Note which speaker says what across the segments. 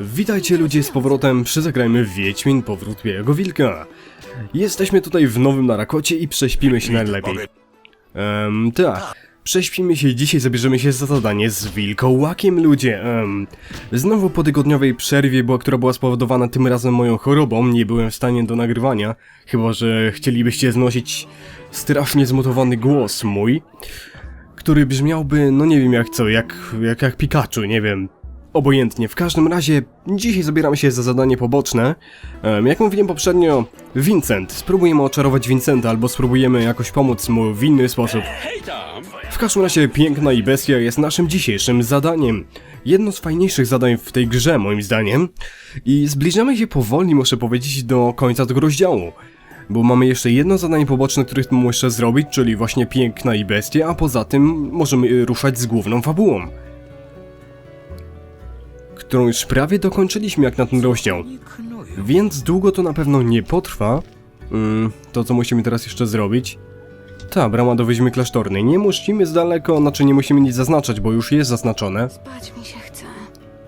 Speaker 1: Witajcie ludzie z powrotem przy Zagrajmy Wiedźmin Powrót Białego Wilka. Jesteśmy tutaj w nowym Narakocie i prześpimy się najlepiej. Ehm, tak. Prześpimy się dzisiaj zabierzemy się za zadanie z wilkołakiem, ludzie. Ehm, znowu po tygodniowej przerwie, była, która była spowodowana tym razem moją chorobą, nie byłem w stanie do nagrywania. Chyba, że chcielibyście znosić strasznie zmutowany głos mój, który brzmiałby, no nie wiem jak co, jak, jak, jak Pikachu, nie wiem. Obojętnie, w każdym razie dzisiaj zabieramy się za zadanie poboczne. Jak mówiłem poprzednio, Vincent. Spróbujemy oczarować Vincenta albo spróbujemy jakoś pomóc mu w inny sposób. W każdym razie piękna i bestia jest naszym dzisiejszym zadaniem. Jedno z fajniejszych zadań w tej grze moim zdaniem. I zbliżamy się powoli, muszę powiedzieć, do końca tego rozdziału. Bo mamy jeszcze jedno zadanie poboczne, które muszę zrobić, czyli właśnie piękna i bestia, a poza tym możemy ruszać z główną fabułą którą już prawie dokończyliśmy jak na ten rozdział. Więc długo to na pewno nie potrwa. Mm, to co musimy teraz jeszcze zrobić? Ta, brama do wyźmy klasztornej. Nie musimy z daleko, znaczy nie musimy nic zaznaczać, bo już jest zaznaczone.
Speaker 2: Spać mi się chce.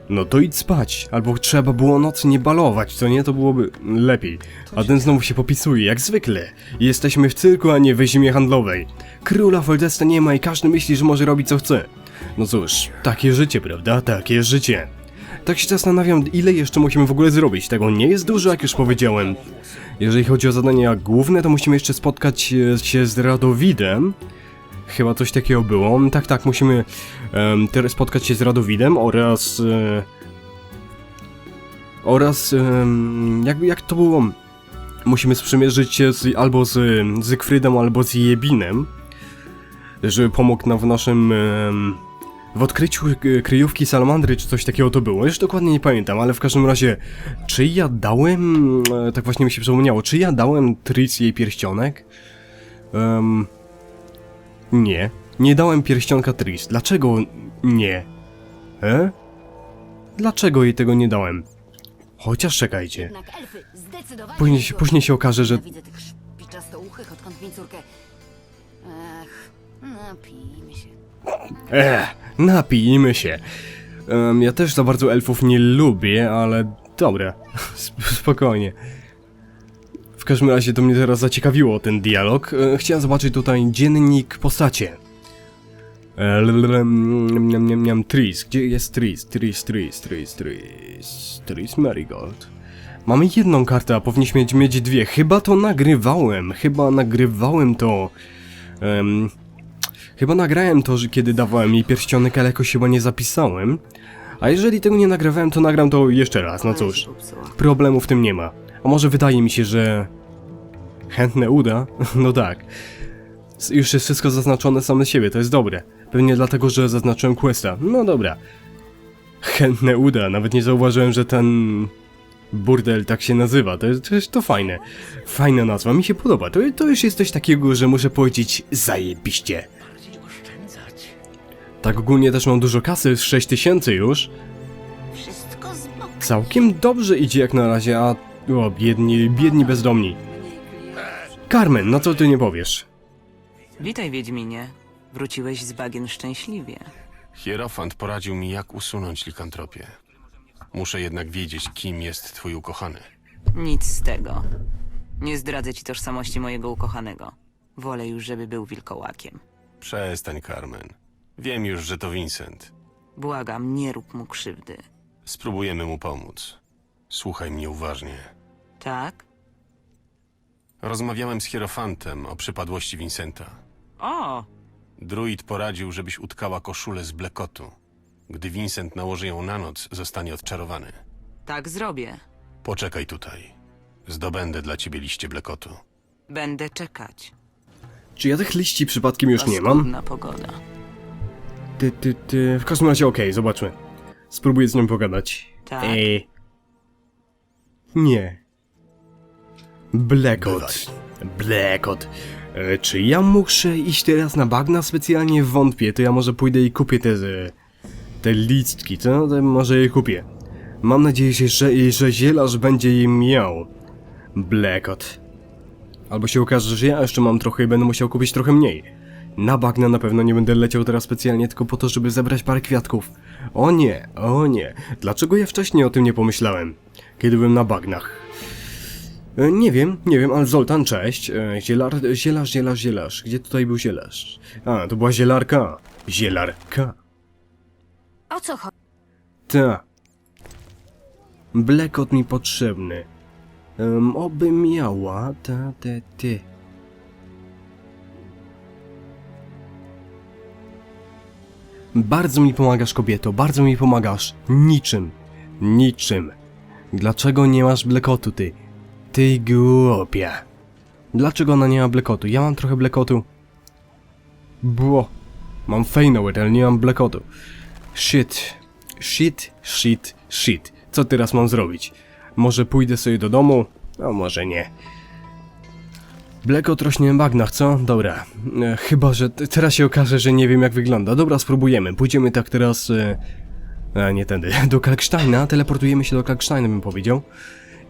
Speaker 1: No to idź spać. Albo trzeba było nocy nie balować, co nie? To byłoby lepiej. A ten znowu się popisuje, jak zwykle. Jesteśmy w cyrku, a nie w zimie handlowej. Króla Foldesta nie ma i każdy myśli, że może robić co chce. No cóż, takie życie, prawda? Takie życie. Tak się zastanawiam, ile jeszcze musimy w ogóle zrobić. Tego nie jest dużo, jak już powiedziałem. Jeżeli chodzi o zadania główne, to musimy jeszcze spotkać e, się z Radowidem. Chyba coś takiego było. Tak, tak, musimy em, teraz spotkać się z Radowidem oraz... E, oraz... jak, jak to było? Musimy sprzymierzyć się z, albo z Zygfrydem, albo z Jebinem, żeby pomógł nam w naszym... w odkryciu e, kryjówki salamandry, czy coś takiego to było. Już dokładnie nie pamiętam, ale w każdym razie, czy ja dałem, e, tak właśnie mi się przypomniało, czy ja dałem Tris jej pierścionek? Em, nie, nie dałem pierścionka Tris. Dlaczego nie? E? Dlaczego jej tego nie dałem? Chociaż czekajcie. Później się- później się okaże, że-
Speaker 2: Widzę tych szpiczastouchych, odkąd mi córkę... Ech, napijmy się.
Speaker 1: Ech, napijmy się. Em, ja też za bardzo elfów nie lubię, ale dobra, Sp- spokojnie. W każdym razie to mnie teraz zaciekawiło ten dialog. E, Chciałem zobaczyć tutaj dziennik postacie. E, Tris, gdzie jest Tris? Tris, Tris, Tris, Tris, Tris Marigold. Mamy jedną kartę, a powinniśmy mieć- dwie. Chyba to nagrywałem, chyba nagrywałem to. Em, Chyba nagrałem to, że kiedy dawałem jej pierścionek, ale jakoś chyba nie zapisałem. A jeżeli tego nie nagrywałem, to nagram to jeszcze raz, no cóż. Problemu w tym nie ma. A może wydaje mi się, że... Chętne uda? No tak. Już jest wszystko zaznaczone same siebie, to jest dobre. Pewnie dlatego, że zaznaczyłem questa. No dobra. Chętne uda, nawet nie zauważyłem, że ten... Burdel tak się nazywa, to jest, to jest to fajne. Fajna nazwa, mi się podoba. To, to już jest coś takiego, że muszę powiedzieć zajebiście. Tak ogólnie też mam dużo kasy, z 6000 już.
Speaker 2: Wszystko z boku.
Speaker 1: Całkiem dobrze idzie jak na razie, a... O, biedni, biedni bezdomni. Carmen, no co ty nie powiesz?
Speaker 3: Witaj, Wiedźminie. Wróciłeś z bagien szczęśliwie.
Speaker 4: Hierofant poradził mi, jak usunąć likantropię. Muszę jednak wiedzieć, kim jest twój ukochany.
Speaker 3: Nic z tego. Nie zdradzę ci tożsamości mojego ukochanego. Wolę już, żeby był wilkołakiem.
Speaker 4: Przestań, Carmen. Wiem już, że to Vincent.
Speaker 3: Błagam, nie rób mu krzywdy.
Speaker 4: Spróbujemy mu pomóc. Słuchaj mnie uważnie.
Speaker 3: Tak?
Speaker 4: Rozmawiałem z Hierofantem o przypadłości Vincenta.
Speaker 3: O!
Speaker 4: Druid poradził, żebyś utkała koszulę z blekotu. Gdy Vincent nałoży ją na noc, zostanie odczarowany.
Speaker 3: Tak zrobię.
Speaker 4: Poczekaj tutaj. Zdobędę dla ciebie liście blekotu.
Speaker 3: Będę czekać.
Speaker 1: Czy ja tych liści przypadkiem już nie mam?
Speaker 3: Paskudna pogoda.
Speaker 1: Ty, ty, ty... W każdym razie okej, zobaczmy. Spróbuję z nią pogadać.
Speaker 3: Tak?
Speaker 1: Ej. Nie. Blackout. Blackout. E, czy ja muszę iść teraz na bagna? Specjalnie wątpię, to ja może pójdę i kupię te... te listki, co? To może je kupię. Mam nadzieję, że, że, że zielarz będzie je miał. Blackout. Albo się okaże, że ja jeszcze mam trochę i będę musiał kupić trochę mniej. Na bagna na pewno nie będę leciał teraz specjalnie tylko po to, żeby zebrać parę kwiatków. O nie, o nie. Dlaczego ja wcześniej o tym nie pomyślałem? Kiedy byłem na bagnach. E, Nie wiem, nie wiem, ale Zoltan, cześć. E, Zielar, zielarz, zielarz, zielarz. Gdzie tutaj był zielarz? A, to była zielarka. Zielarka.
Speaker 2: O co chodzi?
Speaker 1: Ta. Blekot mi potrzebny. Um, oby miała, ta, te, ty. Bardzo mi pomagasz, kobieto, bardzo mi pomagasz. Niczym. Niczym. Dlaczego nie masz blekotu, ty? Ty głupia. Dlaczego ona nie ma blekotu? Ja mam trochę blekotu. Bo. Mam Feynowet, ale nie mam blekotu. Shit. Shit, shit, shit. Co teraz mam zrobić? Może pójdę sobie do domu? A może nie. Blekot rośnie na bagnach, co? Dobra. E, chyba, że teraz się okaże, że nie wiem jak wygląda. Dobra, spróbujemy. Pójdziemy tak teraz... E, nie tędy. Do Kalksteina. Teleportujemy się do Kalksteina, bym powiedział.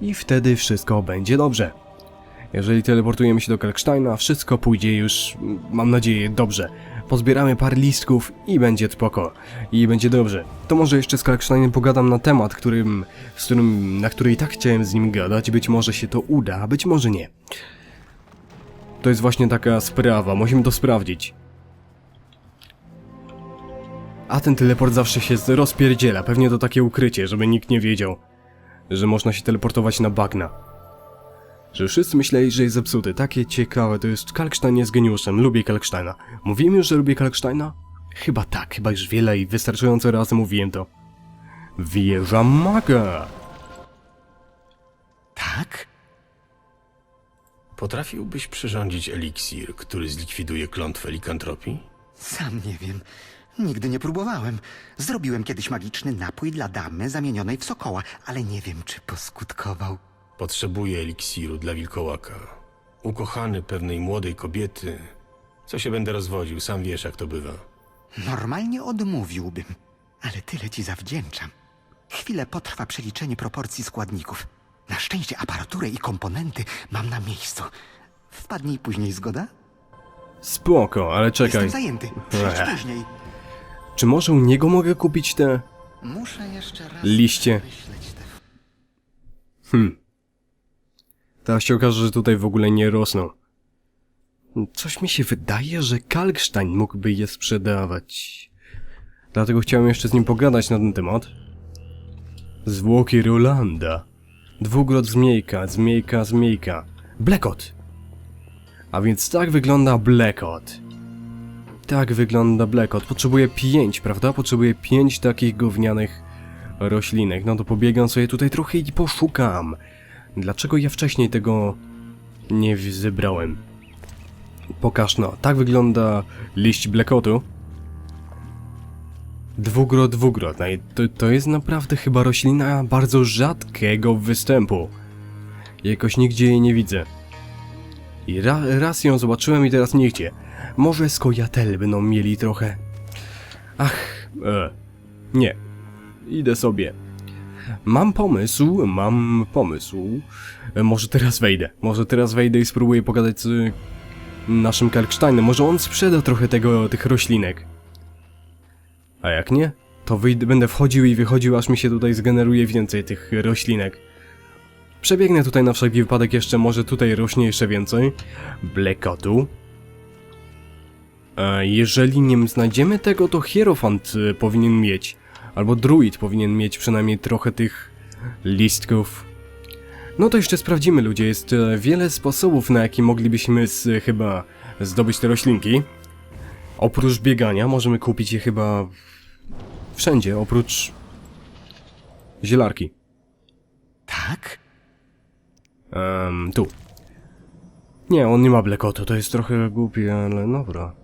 Speaker 1: I wtedy wszystko będzie dobrze. Jeżeli teleportujemy się do Kalksteina, wszystko pójdzie już, mam nadzieję, dobrze. Pozbieramy parę listków i będzie spoko. I będzie dobrze. To może jeszcze z Kalksteinem pogadam na temat, którym, z którym, na który i tak chciałem z nim gadać. Być może się to uda, a być może nie. To jest właśnie taka sprawa, musimy to sprawdzić. A ten teleport zawsze się rozpierdziela, pewnie to takie ukrycie, żeby nikt nie wiedział, że można się teleportować na bagna. Że wszyscy myśleli, że jest zepsuty. Takie ciekawe, to jest Kalkstein jest geniuszem, lubię Kalksteina. Mówiłem już, że lubię Kalksteina? Chyba tak, chyba już wiele i wystarczająco razy mówiłem to. Wieża maga!
Speaker 4: Tak? Potrafiłbyś przyrządzić eliksir, który zlikwiduje klątwę likantropii?
Speaker 5: Sam nie wiem. Nigdy nie próbowałem. Zrobiłem kiedyś magiczny napój dla damy zamienionej w sokoła, ale nie wiem, czy poskutkował.
Speaker 4: Potrzebuję eliksiru dla wilkołaka. Ukochany pewnej młodej kobiety. Co się będę rozwodził, sam wiesz jak to bywa.
Speaker 5: Normalnie odmówiłbym, ale tyle ci zawdzięczam. Chwilę potrwa przeliczenie proporcji składników. Na szczęście aparaturę i komponenty mam na miejscu. Wpadnij później, zgoda?
Speaker 1: Spoko, ale czekaj.
Speaker 5: Jestem zajęty. Przyjdź
Speaker 1: Ech.
Speaker 5: później.
Speaker 1: Czy może u niego mogę kupić te...
Speaker 5: Muszę jeszcze raz
Speaker 1: Liście.
Speaker 5: myśleć te
Speaker 1: Hmm. Teraz się okaże, że tutaj w ogóle nie rosną. Coś mi się wydaje, że Kalkstein mógłby je sprzedawać. Dlatego chciałem jeszcze z nim pogadać na ten temat. Zwłoki Rolanda. Dwugrot Zmiejka, Zmiejka, Zmiejka. Blekot! A więc tak wygląda Blekot. Tak wygląda Blekot. Potrzebuję pięć, prawda? Potrzebuję pięć takich gównianych roślinek. No to pobiegam sobie tutaj trochę i poszukam. Dlaczego ja wcześniej tego nie zebrałem? Pokaż no. Tak wygląda liść blekotu. Dwugrot, dwugrot. No i to, to jest naprawdę chyba roślina bardzo rzadkiego występu. Jakoś nigdzie jej nie widzę. I ra, raz ją zobaczyłem i teraz nigdzie. Może skojatel będą mieli trochę. Ach, e, nie. Idę sobie. Mam pomysł, mam pomysł. E, Może teraz wejdę. Może teraz wejdę i spróbuję pogadać z y, naszym Kalksteinem. Może on sprzeda trochę tego, tych roślinek. A jak nie, to wyjdę, będę wchodził i wychodził, aż mi się tutaj zgeneruje więcej tych roślinek. Przebiegnę tutaj na wszelki wypadek jeszcze, może tutaj rośnie jeszcze więcej. Blekotu. Jeżeli nie znajdziemy tego, to Hierofant y, powinien mieć. Albo druid powinien mieć przynajmniej trochę tych listków. No to jeszcze sprawdzimy ludzie, jest e, wiele sposobów na jaki moglibyśmy z, chyba zdobyć te roślinki. Oprócz biegania możemy kupić je chyba wszędzie, oprócz zielarki.
Speaker 5: Tak?
Speaker 1: Ehm, tu. Nie, on nie ma blekotu, to jest trochę głupie, ale dobra.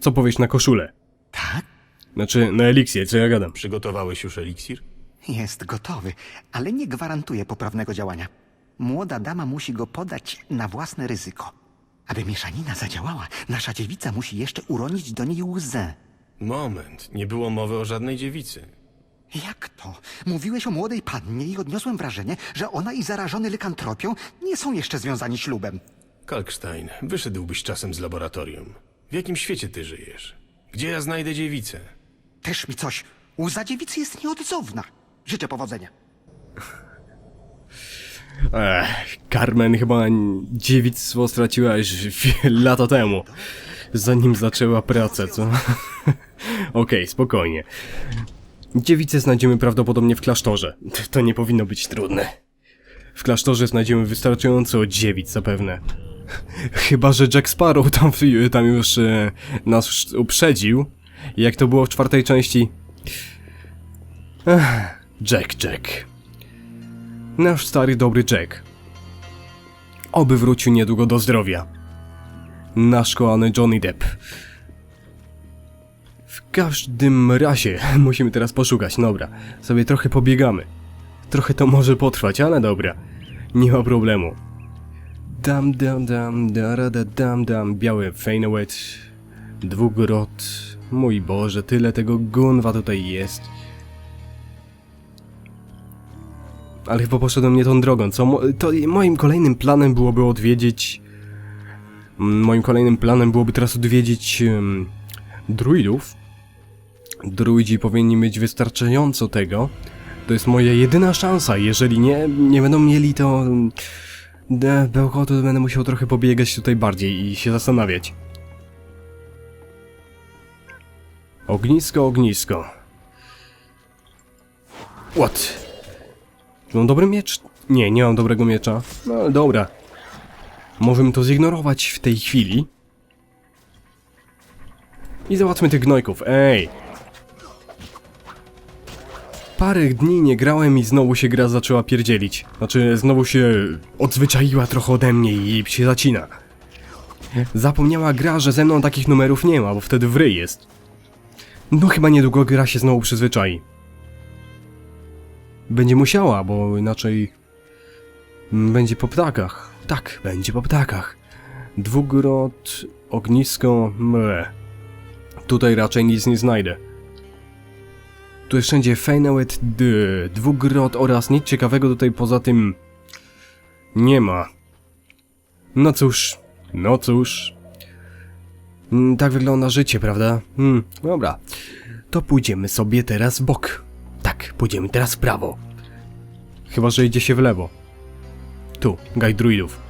Speaker 1: Co powiesz na koszulę?
Speaker 5: Tak?
Speaker 1: Znaczy, na eliksir, co ja gadam?
Speaker 4: Przygotowałeś już eliksir?
Speaker 5: Jest gotowy, ale nie gwarantuje poprawnego działania. Młoda dama musi go podać na własne ryzyko. Aby mieszanina zadziałała, nasza dziewica musi jeszcze uronić do niej łzę.
Speaker 4: Moment, nie było mowy o żadnej dziewicy.
Speaker 5: Jak to? Mówiłeś o młodej pannie i odniosłem wrażenie, że ona i zarażony lykantropią nie są jeszcze związani ślubem.
Speaker 4: Kalkstein, wyszedłbyś czasem z laboratorium. W jakim świecie ty żyjesz? Gdzie ja znajdę dziewicę?
Speaker 5: Też mi coś. Łza dziewicy jest nieodzowna. Życzę powodzenia.
Speaker 1: Ech, Carmen chyba dziewictwo straciła już lata temu. Zanim zaczęła pracę, co? Okej, spokojnie. Dziewicę znajdziemy prawdopodobnie w klasztorze. To nie powinno być trudne. W klasztorze znajdziemy wystarczająco dziewic zapewne. Chyba, że Jack Sparrow tam, tam już e, nas uprzedził. Jak to było w czwartej części. Ech, Jack, Jack. Nasz stary dobry Jack. Oby wrócił niedługo do zdrowia. Nasz kochany Johnny Depp. W każdym razie musimy teraz poszukać, dobra. Sobie trochę pobiegamy. Trochę to może potrwać, ale dobra. Nie ma problemu. Dam dam dam dara da dam dam biały Feynowet Dwugrot Mój Boże, tyle tego gunwa tutaj jest Ale chyba poszedłem nie tą drogą, co? To moim kolejnym planem byłoby odwiedzić... Mm, Moim kolejnym planem byłoby teraz odwiedzić... Um, druidów. Druidzi powinni mieć wystarczająco tego. To jest moja jedyna szansa, jeżeli nie, nie będą mieli to... De, Bełkotu będę musiał trochę pobiegać tutaj bardziej i się zastanawiać. Ognisko, ognisko. What? Mam dobry miecz? Nie, nie mam dobrego miecza. No ale dobra. Możemy to zignorować w tej chwili. I załatwmy tych gnojków, ej! Parę dni nie grałem i znowu się gra zaczęła pierdzielić. Znaczy, znowu się odzwyczaiła trochę ode mnie i się zacina. Zapomniała gra, że ze mną takich numerów nie ma, bo wtedy w ryj jest. No chyba niedługo gra się znowu przyzwyczai. Będzie musiała, bo inaczej... mm, Będzie po ptakach. Tak, będzie po ptakach. Dwugrot, ognisko, mle. Tutaj raczej nic nie znajdę. Tu jest wszędzie Feyenoord, D, dwugrot oraz nic ciekawego tutaj poza tym nie ma. No cóż, no cóż. Mm, Tak wygląda życie, prawda? Hmm, dobra. To pójdziemy sobie teraz w bok. Tak, pójdziemy teraz w prawo. Chyba, że idzie się w lewo. Tu, gaj druidów.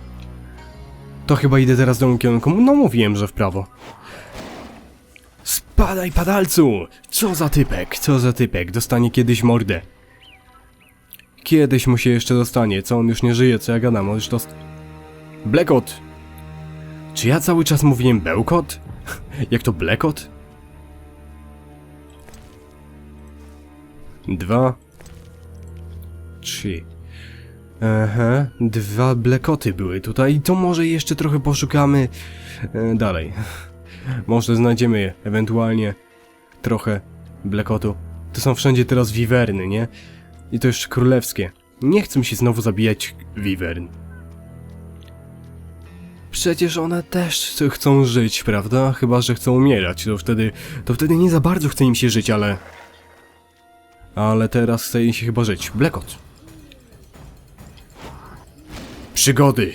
Speaker 1: To chyba idę teraz do kierunku. No mówiłem, że w prawo. Spadaj, padalcu! Co za typek, co za typek, dostanie kiedyś mordę. Kiedyś mu się jeszcze dostanie, co on już nie żyje, co ja gadam, on już dost... Blekot! Czy ja cały czas mówiłem bełkot? Jak to blekot? Dwa... Trzy... Aha, dwa blekoty były tutaj, to może jeszcze trochę poszukamy e, dalej. Może znajdziemy je, ewentualnie trochę blekotu. To są wszędzie teraz wiwerny, nie? I to jeszcze królewskie. Nie chcę się znowu zabijać wiwern. Przecież one też chcą żyć, prawda? Chyba, że chcą umierać, to wtedy... To wtedy nie za bardzo chce im się żyć, ale... Ale teraz chce się chyba żyć. Blekot. Przygody.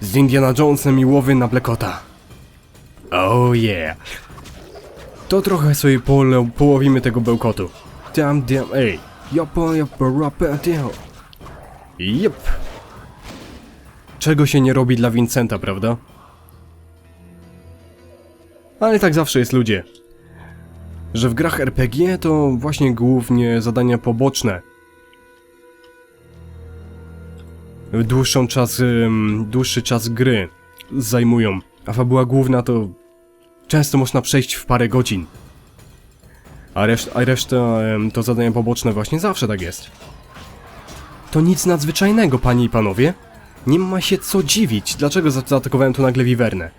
Speaker 1: Z Indiana Jonesem i łowy na Blekota. Oh yeah. To trochę sobie pole, połowimy tego bełkotu. Tam, tam, ej. Jopo, jopo, rapę. Jep. Czego się nie robi dla Vincenta, prawda? Ale tak zawsze jest ludzie. Że w grach RPG to właśnie głównie zadania poboczne. Dłuższą czas, dłuższy czas gry zajmują. A fabuła główna to często można przejść w parę godzin. A, reszt, a reszta to zadania poboczne właśnie zawsze tak jest. To nic nadzwyczajnego, panie i panowie. Nie ma się co dziwić, dlaczego za- zaatakowałem tu nagle wiwernę.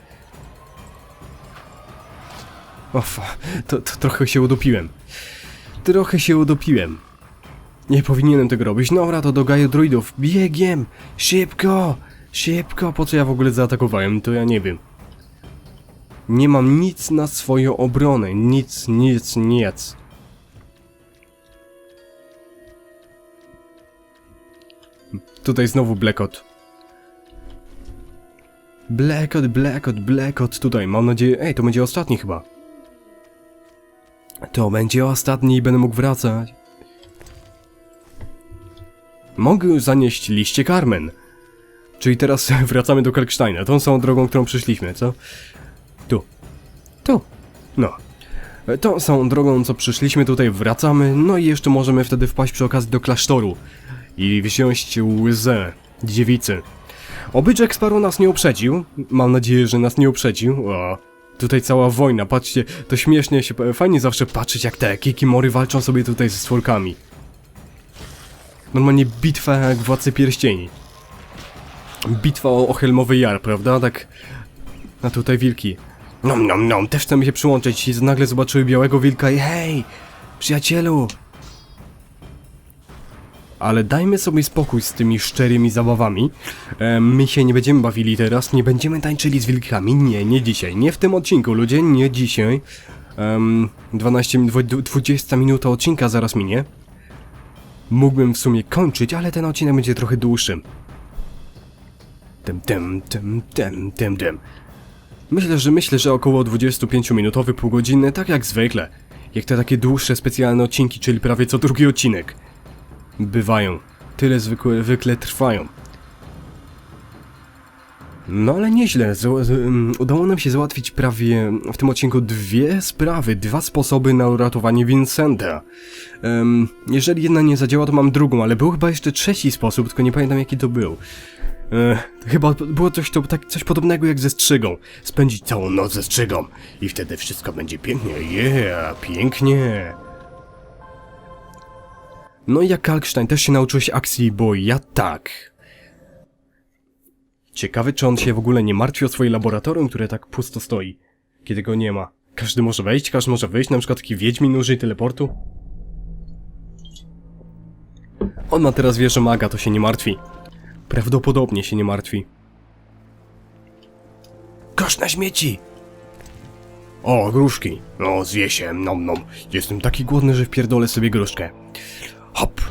Speaker 1: Ofa, to, to trochę się udupiłem. Trochę się udupiłem. Nie powinienem tego robić. Dobra, to do gaju druidów. Biegiem! Szybko! Szybko! Po co ja w ogóle zaatakowałem, to ja nie wiem. Nie mam nic na swoją obronę. Nic, nic, nic. Tutaj znowu Blekot. Blackout, blackout, blackout tutaj, mam nadzieję... Ej, to będzie ostatni chyba. To będzie ostatni i będę mógł wracać. Mogę zanieść liście Carmen. Czyli teraz wracamy do Kalksteina, tą samą drogą, którą przyszliśmy, co? Tu. Tu. No. Tą samą drogą, co przyszliśmy, tutaj wracamy, no i jeszcze możemy wtedy wpaść przy okazji do klasztoru i wziąć łzę dziewicy. Oby Jack Sparrow nas nie uprzedził. Mam nadzieję, że nas nie uprzedził. O, tutaj cała wojna, patrzcie, to śmiesznie się, fajnie zawsze patrzeć jak te kikimory walczą sobie tutaj ze stworkami. Normalnie bitwa jak Władcy Pierścieni. Bitwa o, o Helmowy Jar, prawda? Tak, a tutaj wilki. Nom nom nom, też chcemy się przyłączyć i nagle zobaczyły białego wilka i hej, przyjacielu, ale dajmy sobie spokój z tymi szczerymi zabawami. E, my się nie będziemy bawili teraz, nie będziemy tańczyli z wilkami. Nie, nie dzisiaj. Nie w tym odcinku, ludzie, nie dzisiaj. Um, 12, dwu- dwu- 20 minuta odcinka zaraz minie. Mógłbym w sumie kończyć, ale ten odcinek będzie trochę dłuższy. Tym, tym, tym, tym, tym, tym. Myślę, że myślę, że około 25-minutowy, pół godziny, tak jak zwykle. Jak te takie dłuższe specjalne odcinki, czyli prawie co drugi odcinek bywają. Tyle zwykle, zwykle trwają. No ale nieźle. Um, udało nam się załatwić prawie w tym odcinku dwie sprawy, dwa sposoby na uratowanie Vincenta. Em, jeżeli jedna nie zadziała, to mam drugą, ale był chyba jeszcze trzeci sposób, tylko nie pamiętam jaki to był. E, chyba było coś, to, tak, coś podobnego jak ze strzygą. Spędzić całą noc ze strzygą i wtedy wszystko będzie pięknie. Yeah, pięknie. No i jak Kalkstein też się nauczyłeś akcji, bo ja tak. Ciekawy, czy on się w ogóle nie martwi o swoje laboratorium, które tak pusto stoi, kiedy go nie ma. Każdy może wejść, każdy może wyjść, na przykład taki Wiedźmin użyj teleportu. On ma teraz wie, że maga, to się nie martwi. Prawdopodobnie się nie martwi. Kosz na śmieci! O, gruszki. No, zwie się, nom nom. Jestem taki głodny, że wpierdolę sobie gruszkę. Hop.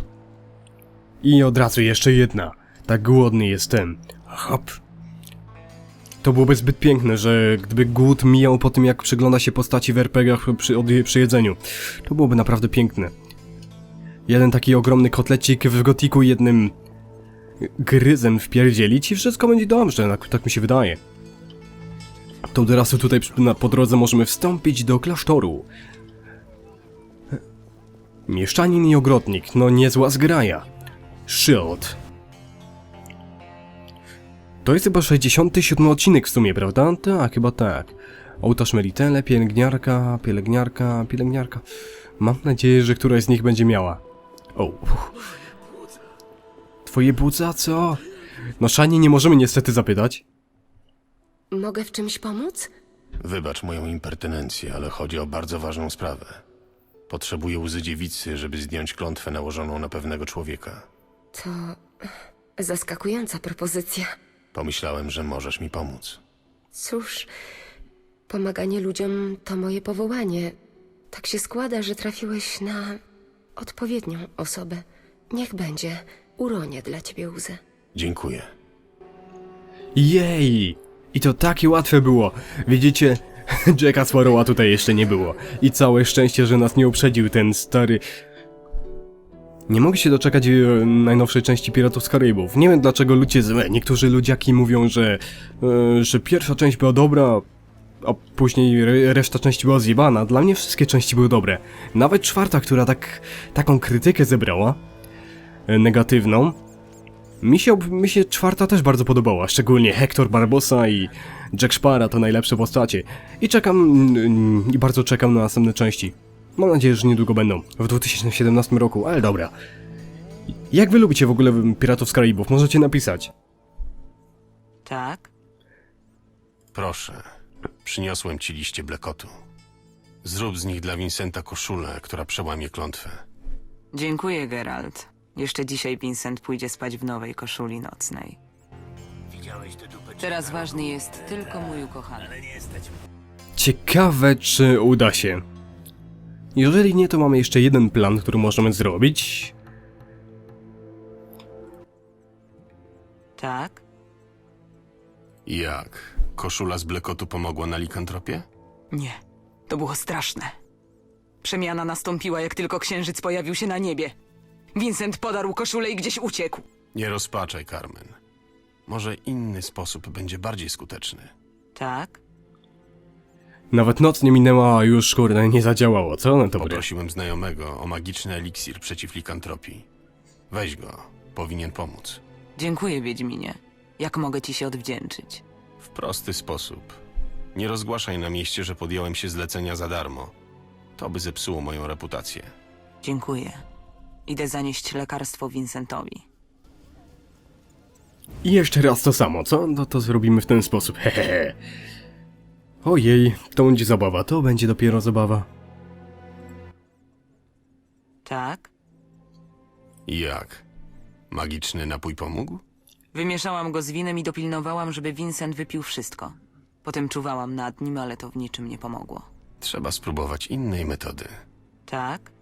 Speaker 1: I od razu jeszcze jedna. Tak głodny jestem. Hop. To byłoby zbyt piękne, że gdyby głód mijał po tym, jak przygląda się postaci w RPGach przy, przy jedzeniu. To byłoby naprawdę piękne. Jeden taki ogromny kotlecik w gotiku jednym gryzem wpierdzielić i wszystko będzie dobrze, tak, tak mi się wydaje. To od razu tutaj na, po drodze możemy wstąpić do klasztoru. Mieszczanin i ogrodnik, no niezła zgraja. Shield. To jest chyba 67 odcinek w sumie, prawda? Tak, chyba tak. Ołtarz Melitele, pielęgniarka, pielęgniarka, pielęgniarka. Mam nadzieję, że któraś z nich będzie miała. O. Twoje płuca, co? No Szani nie możemy niestety zapytać.
Speaker 6: Mogę w czymś pomóc?
Speaker 4: Wybacz moją impertynencję, ale chodzi o bardzo ważną sprawę. Potrzebuję łzy dziewicy, żeby zdjąć klątwę nałożoną na pewnego człowieka.
Speaker 6: To zaskakująca propozycja.
Speaker 4: Pomyślałem, że możesz mi pomóc.
Speaker 6: Cóż, pomaganie ludziom to moje powołanie. Tak się składa, że trafiłeś na odpowiednią osobę. Niech będzie. Uronię dla ciebie łzę.
Speaker 4: Dziękuję.
Speaker 1: Jej! I to takie łatwe było. Widzicie, Jacka Sparrowa tutaj jeszcze nie było. I całe szczęście, że nas nie uprzedził ten stary... Nie mogę się doczekać e, najnowszej części Piratów z Karybów. Nie wiem dlaczego ludzie złe. Niektórzy ludziaki mówią, że, e, że pierwsza część była dobra, a później re reszta części była zjebana. Dla mnie wszystkie części były dobre. Nawet czwarta, która tak taką krytykę zebrała, e, negatywną, mi się, mi się czwarta też bardzo podobała, szczególnie Hector Barbosa i Jack Spara to najlepsze postacie. I czekam, i bardzo czekam na następne części. Mam nadzieję, że niedługo będą, w 2017 roku, ale dobra. Jak wy lubicie w ogóle Piratów z Karaibów? Możecie napisać.
Speaker 3: Tak?
Speaker 4: Proszę, przyniosłem ci liście blekotu. Zrób z nich dla Vincenta koszulę, która przełamie klątwę.
Speaker 3: Dziękuję, Geralt. Jeszcze dzisiaj Vincent pójdzie spać w nowej koszuli nocnej. Teraz ważny jest tylko mój ukochany.
Speaker 1: Ciekawe, czy uda się. Jeżeli nie, to mamy jeszcze jeden plan, który możemy zrobić.
Speaker 3: Tak?
Speaker 4: Jak? Koszula z blekotu pomogła na likantropię?
Speaker 3: Nie, to było straszne. Przemiana nastąpiła, jak tylko księżyc pojawił się na niebie. Vincent podarł koszulę i gdzieś uciekł.
Speaker 4: Nie rozpaczaj, Carmen. Może inny sposób będzie bardziej skuteczny.
Speaker 3: Tak?
Speaker 1: Nawet noc nie minęła, a już kurde nie zadziałało, co? No dobra.
Speaker 4: Poprosiłem znajomego o magiczny eliksir przeciw likantropii. Weź go, powinien pomóc.
Speaker 3: Dziękuję, Wiedźminie. Jak mogę ci się odwdzięczyć?
Speaker 4: W prosty sposób. Nie rozgłaszaj na mieście, że podjąłem się zlecenia za darmo. To by zepsuło moją reputację.
Speaker 3: Dziękuję. Idę zanieść lekarstwo Vincentowi.
Speaker 1: I jeszcze raz to samo, co? No to zrobimy w ten sposób, hehehe. Ojej, to będzie zabawa, to będzie dopiero zabawa.
Speaker 3: Tak?
Speaker 4: Jak? Magiczny napój pomógł?
Speaker 3: Wymieszałam go z winem i dopilnowałam, żeby Vincent wypił wszystko. Potem czuwałam nad nim, ale to w niczym nie pomogło.
Speaker 4: Trzeba spróbować innej metody.
Speaker 3: Tak?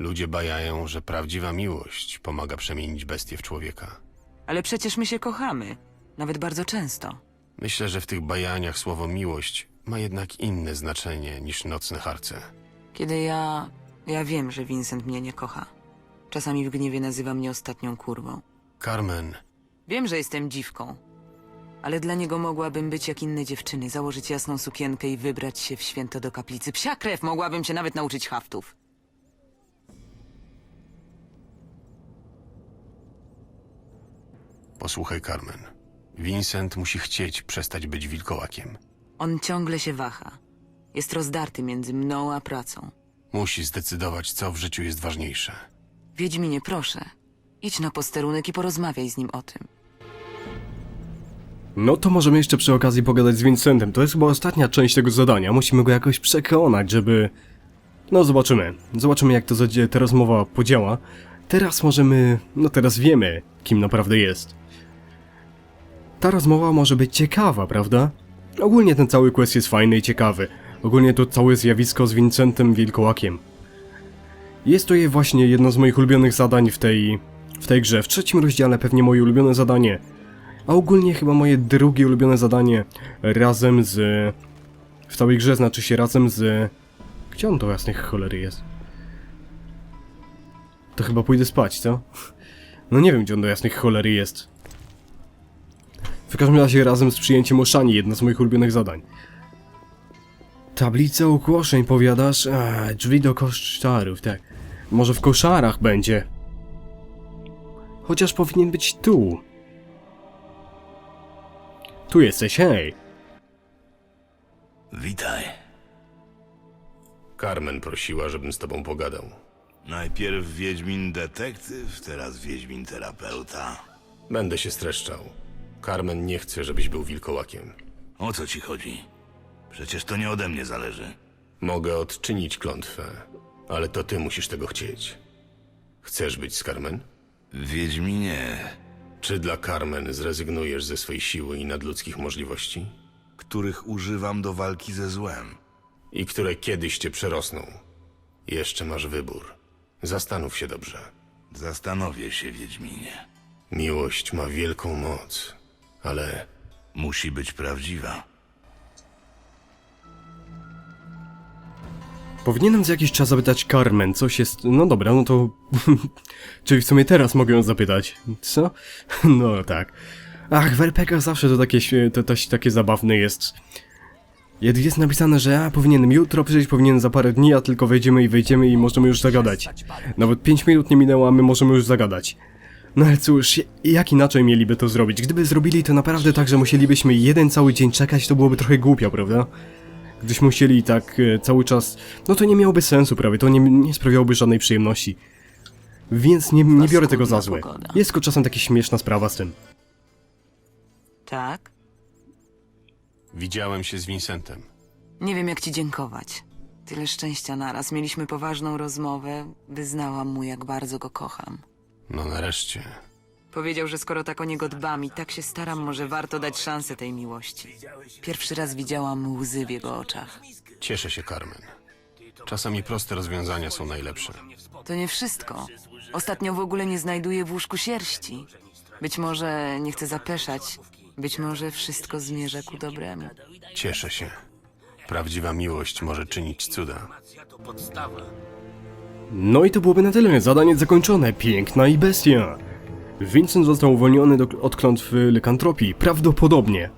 Speaker 4: Ludzie bajają, że prawdziwa miłość pomaga przemienić bestię w człowieka.
Speaker 3: Ale przecież my się kochamy. Nawet bardzo często.
Speaker 4: Myślę, że w tych bajaniach słowo miłość ma jednak inne znaczenie niż nocne harce.
Speaker 3: Kiedy ja... Ja wiem, że Vincent mnie nie kocha. Czasami w gniewie nazywa mnie ostatnią kurwą.
Speaker 4: Carmen,
Speaker 3: Wiem, że jestem dziwką. Ale dla niego mogłabym być jak inne dziewczyny, założyć jasną sukienkę i wybrać się w święto do kaplicy. Psia krew, mogłabym się nawet nauczyć haftów.
Speaker 4: Posłuchaj Carmen. Vincent musi chcieć przestać być wilkołakiem.
Speaker 3: On ciągle się waha. Jest rozdarty między mną a pracą.
Speaker 4: Musi zdecydować, co w życiu jest ważniejsze.
Speaker 3: Wiedźminie, proszę. Idź na posterunek i porozmawiaj z nim o tym.
Speaker 1: No to możemy jeszcze przy okazji pogadać z Vincentem, to jest chyba ostatnia część tego zadania, musimy go jakoś przekonać, żeby... No zobaczymy, zobaczymy jak to zadzie- ta rozmowa podziała. Teraz możemy... no teraz wiemy, kim naprawdę jest. Ta rozmowa może być ciekawa, prawda? Ogólnie ten cały quest jest fajny i ciekawy. Ogólnie to całe zjawisko z Vincentem Wilkołakiem. Jest to je właśnie jedno z moich ulubionych zadań w tej... w tej grze. W trzecim rozdziale pewnie moje ulubione zadanie. A ogólnie chyba moje drugie ulubione zadanie razem z... W całej grze znaczy się razem z... Gdzie on to jasnych cholery jest? To chyba pójdę spać, co? No nie wiem, gdzie on do jasnych cholery jest. W każdym razie razem z przyjęciem Oszani, jedno z moich ulubionych zadań. Tablica ogłoszeń, powiadasz? A, drzwi do koszarów, tak. Może w koszarach będzie. Chociaż powinien być tu. Tu jesteś, hej!
Speaker 7: Witaj.
Speaker 4: Carmen prosiła, żebym z tobą pogadał.
Speaker 7: Najpierw Wiedźmin detektyw, teraz Wiedźmin terapeuta.
Speaker 4: Będę się streszczał. Carmen nie chce, żebyś był wilkołakiem.
Speaker 7: O co ci chodzi? Przecież to nie ode mnie zależy.
Speaker 4: Mogę odczynić klątwę, ale to ty musisz tego chcieć. Chcesz być z Carmen?
Speaker 7: Wiedźminie,
Speaker 4: Czy dla Carmen zrezygnujesz ze swej siły i nadludzkich możliwości?
Speaker 7: których używam do walki ze złem.
Speaker 4: I które kiedyś cię przerosną? Jeszcze masz wybór. Zastanów się dobrze.
Speaker 7: Zastanowię się, Wiedźminie.
Speaker 4: Miłość ma wielką moc, ale
Speaker 7: Musi być prawdziwa.
Speaker 1: Powinienem za jakiś czas zapytać Carmen, coś jest... No dobra, no to... Czyli w sumie teraz mogę ją zapytać. Co? No tak. Ach, w RPGach zawsze to takie, śmie- to, to takie zabawne jest. Jest napisane, że ja powinienem jutro przyjść, powinien za parę dni, a tylko wejdziemy i wejdziemy i możemy już zagadać. Nawet 5 minut nie minęło, a my możemy już zagadać. No ale cóż, jak inaczej mieliby to zrobić? Gdyby zrobili to naprawdę tak, że musielibyśmy jeden cały dzień czekać, to byłoby trochę głupio, prawda? Gdybyśmy musieli tak e, cały czas, no to nie miałoby sensu prawie, to nie, nie sprawiałoby żadnej przyjemności. Więc nie, nie biorę tego za złe.
Speaker 3: pogoda.
Speaker 1: Jest tylko czasem taka śmieszna sprawa z tym.
Speaker 3: Tak?
Speaker 4: widziałem się z Vincentem.
Speaker 3: Nie wiem, jak ci dziękować. Tyle szczęścia naraz. Mieliśmy poważną rozmowę. Wyznałam mu, jak bardzo go kocham.
Speaker 4: No nareszcie.
Speaker 3: Powiedział, że skoro tak o niego dbam i tak się staram, może warto dać szansę tej miłości. Pierwszy raz widziałam łzy w jego oczach.
Speaker 4: Cieszę się, Carmen. Czasami proste rozwiązania są najlepsze.
Speaker 3: To nie wszystko. Ostatnio w ogóle nie znajduję w łóżku sierści. Być może nie chcę zapeszać, być może wszystko zmierza ku dobremu.
Speaker 4: Cieszę się. Prawdziwa miłość może czynić cuda.
Speaker 1: No i to byłoby na tyle. Zadanie zakończone. Piękna i bestia. Vincent został uwolniony do, od klątwy lykantropii. Prawdopodobnie.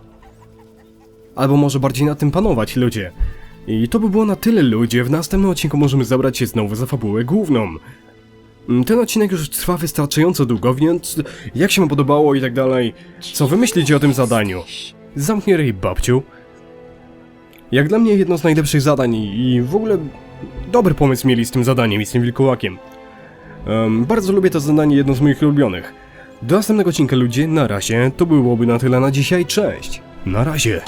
Speaker 1: Albo może bardziej nad tym panować, ludzie. I to by było na tyle, ludzie. W następnym odcinku możemy zabrać się znowu za fabułę główną. Mm, Ten odcinek już trwa wystarczająco długo, więc jak się mu podobało i tak dalej, co wy myślicie o tym zadaniu? Zamknij ryj, babciu. Jak dla mnie jedno z najlepszych zadań i w ogóle dobry pomysł mieli z tym zadaniem i z tym wilkołakiem. Em, bardzo lubię to zadanie, jedno z moich ulubionych. Do następnego odcinka ludzie, na razie, to byłoby na tyle na dzisiaj, cześć! Na razie!